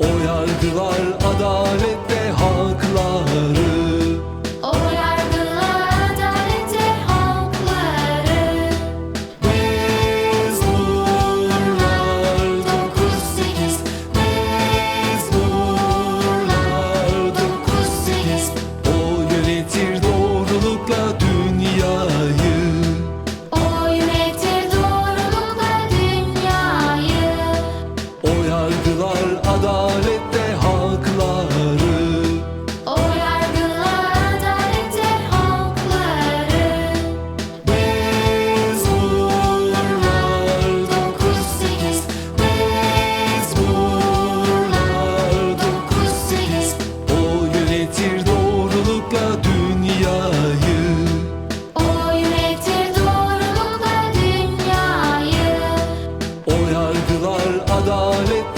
O yargılar adaletle Solid.